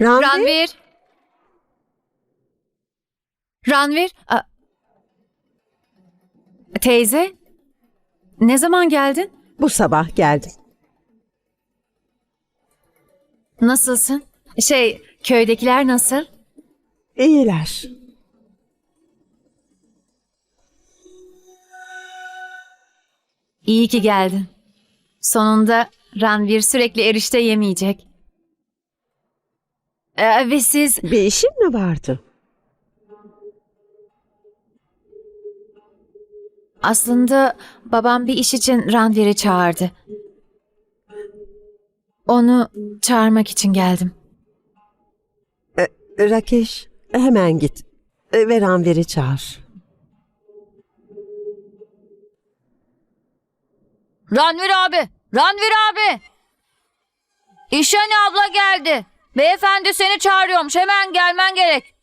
Ranvir, Ranvir. Ranvir. a- Teyze. Ne zaman geldin? bu sabah geldim. Nasılsın? Şey, köydekiler nasıl? İyiler. İyi ki geldin. Sonunda Ranvir sürekli erişte yemeyecek. Ee, ve siz Bir işin mi vardı? aslında babam bir iş için Ranvir'i çağırdı. Onu çağırmak için geldim. Rakeş, hemen git. E, Ve Ranvir'i çağır. Ranvir abi! Ranvir abi! İşhani abla geldi. Beyefendi seni çağırıyormuş. Hemen gelmen gerek.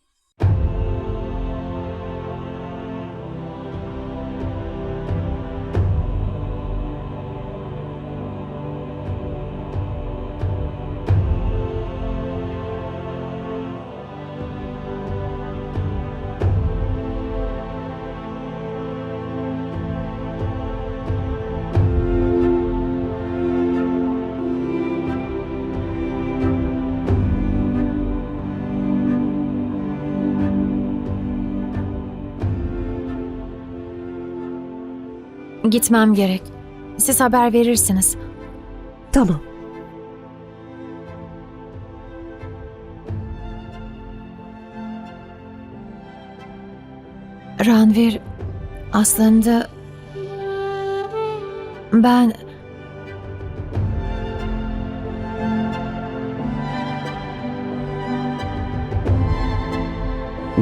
Gitmem gerek. Siz haber verirsiniz. Tamam. Ranvir aslında ben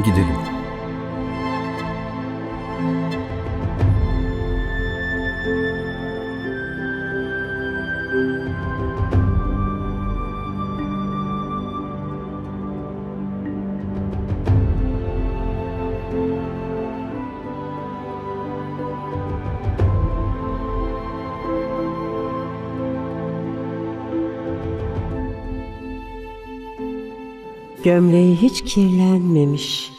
Gidelim. Gömleği hiç kirlenmemiş.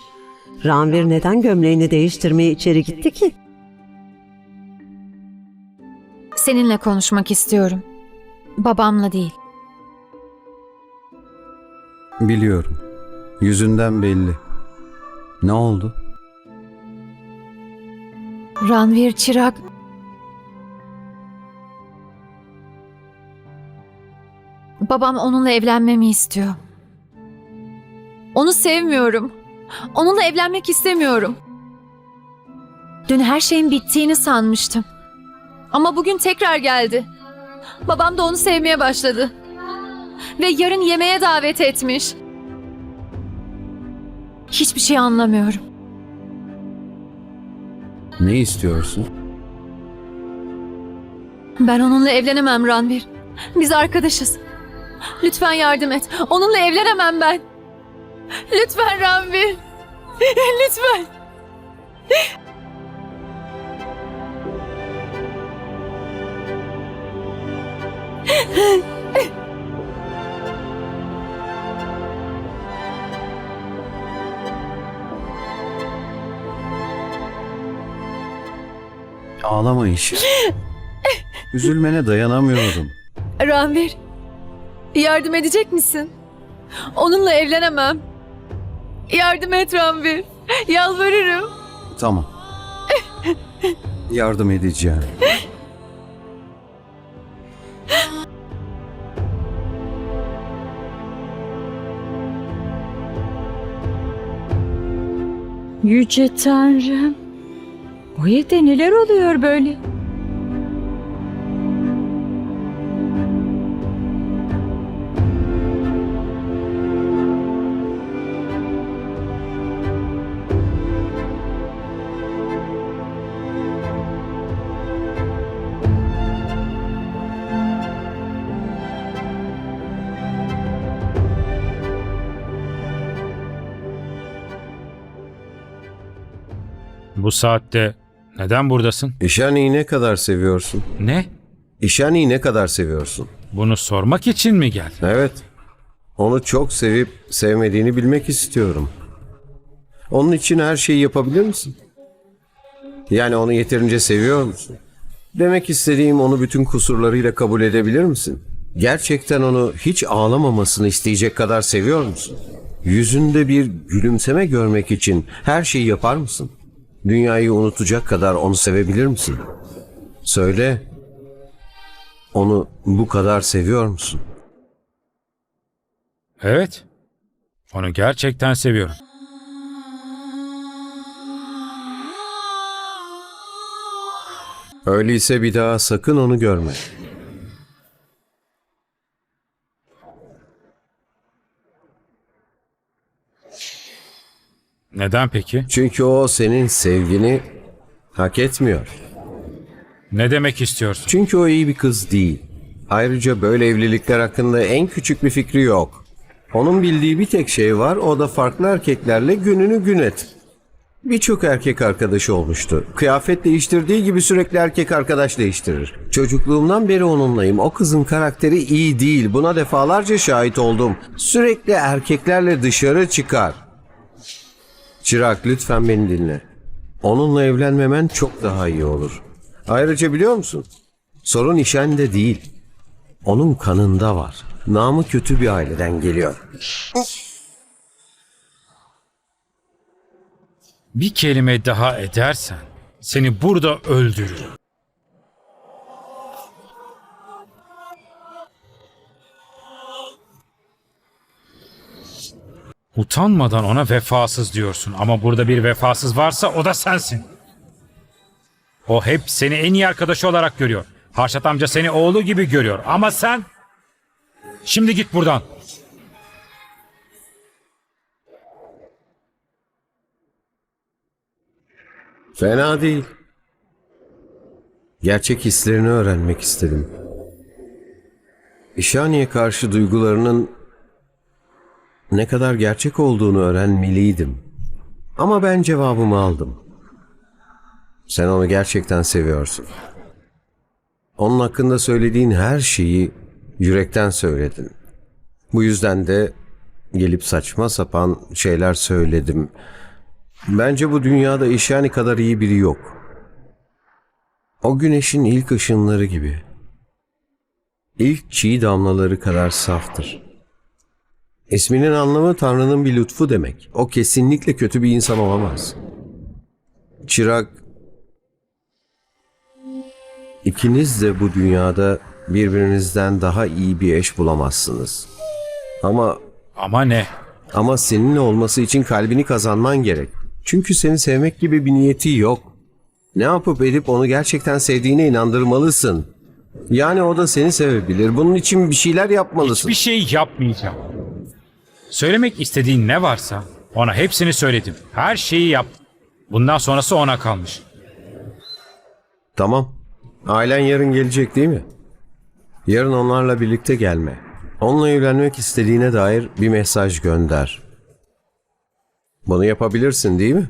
Ranvir neden gömleğini değiştirmeye içeri gitti ki? seninle konuşmak istiyorum. Babamla değil. Biliyorum. Yüzünden belli. Ne oldu? Ranvir Çırak Babam onunla evlenmemi istiyor. Onu sevmiyorum. Onunla evlenmek istemiyorum. Dün her şeyin bittiğini sanmıştım. Ama bugün tekrar geldi. Babam da onu sevmeye başladı. Ve yarın yemeğe davet etmiş. Hiçbir şey anlamıyorum. Ne istiyorsun? Ben onunla evlenemem Ranvir. Biz arkadaşız. Lütfen yardım et. Onunla evlenemem ben. Lütfen Ranvir. Lütfen. Ağlama işi. Üzülmene dayanamıyorum. Ranvir. Yardım edecek misin? Onunla evlenemem. Yardım et Ranvir. Yalvarırım. Tamam. Yardım edeceğim. Yüce Tanrım. Bu evde neler oluyor böyle? Bu saatte neden buradasın? İşani'yi ne kadar seviyorsun? Ne? İşani'yi ne kadar seviyorsun? Bunu sormak için mi geldin? Evet. Onu çok sevip sevmediğini bilmek istiyorum. Onun için her şeyi yapabilir misin? Yani onu yeterince seviyor musun? Demek istediğim onu bütün kusurlarıyla kabul edebilir misin? Gerçekten onu hiç ağlamamasını isteyecek kadar seviyor musun? Yüzünde bir gülümseme görmek için her şeyi yapar mısın? Dünyayı unutacak kadar onu sevebilir misin? Söyle. Onu bu kadar seviyor musun? Evet. Onu gerçekten seviyorum. Öyleyse bir daha sakın onu görme. Neden peki? Çünkü o senin sevgini hak etmiyor. Ne demek istiyorsun? Çünkü o iyi bir kız değil. Ayrıca böyle evlilikler hakkında en küçük bir fikri yok. Onun bildiği bir tek şey var, o da farklı erkeklerle gününü gün et. Birçok erkek arkadaşı olmuştu. Kıyafet değiştirdiği gibi sürekli erkek arkadaş değiştirir. Çocukluğumdan beri onunlayım. O kızın karakteri iyi değil. Buna defalarca şahit oldum. Sürekli erkeklerle dışarı çıkar. Çırak lütfen beni dinle. Onunla evlenmemen çok daha iyi olur. Ayrıca biliyor musun? Sorun işende değil. Onun kanında var. Namı kötü bir aileden geliyor. Bir kelime daha edersen seni burada öldürürüm. Utanmadan ona vefasız diyorsun ama burada bir vefasız varsa o da sensin. O hep seni en iyi arkadaşı olarak görüyor. Harşat amca seni oğlu gibi görüyor ama sen... Şimdi git buradan. Fena değil. Gerçek hislerini öğrenmek istedim. İşaniye karşı duygularının ne kadar gerçek olduğunu öğrenmeliydim. Ama ben cevabımı aldım. Sen onu gerçekten seviyorsun. Onun hakkında söylediğin her şeyi yürekten söyledin. Bu yüzden de gelip saçma sapan şeyler söyledim. Bence bu dünyada İşani kadar iyi biri yok. O güneşin ilk ışınları gibi. İlk çiğ damlaları kadar saftır. İsminin anlamı Tanrı'nın bir lütfu demek. O kesinlikle kötü bir insan olamaz. Çırak, ikiniz de bu dünyada birbirinizden daha iyi bir eş bulamazsınız. Ama Ama ne? ama seninle olması için kalbini kazanman gerek. Çünkü seni sevmek gibi bir niyeti yok. Ne yapıp edip onu gerçekten sevdiğine inandırmalısın. Yani o da seni sevebilir. Bunun için bir şeyler yapmalısın. Hiçbir şey yapmayacağım. Söylemek istediğin ne varsa ona hepsini söyledim. Her şeyi yaptım. Bundan sonrası ona kalmış. Tamam. Ailen yarın gelecek değil mi? Yarın onlarla birlikte gelme. Onunla evlenmek istediğine dair bir mesaj gönder. Bunu yapabilirsin değil mi?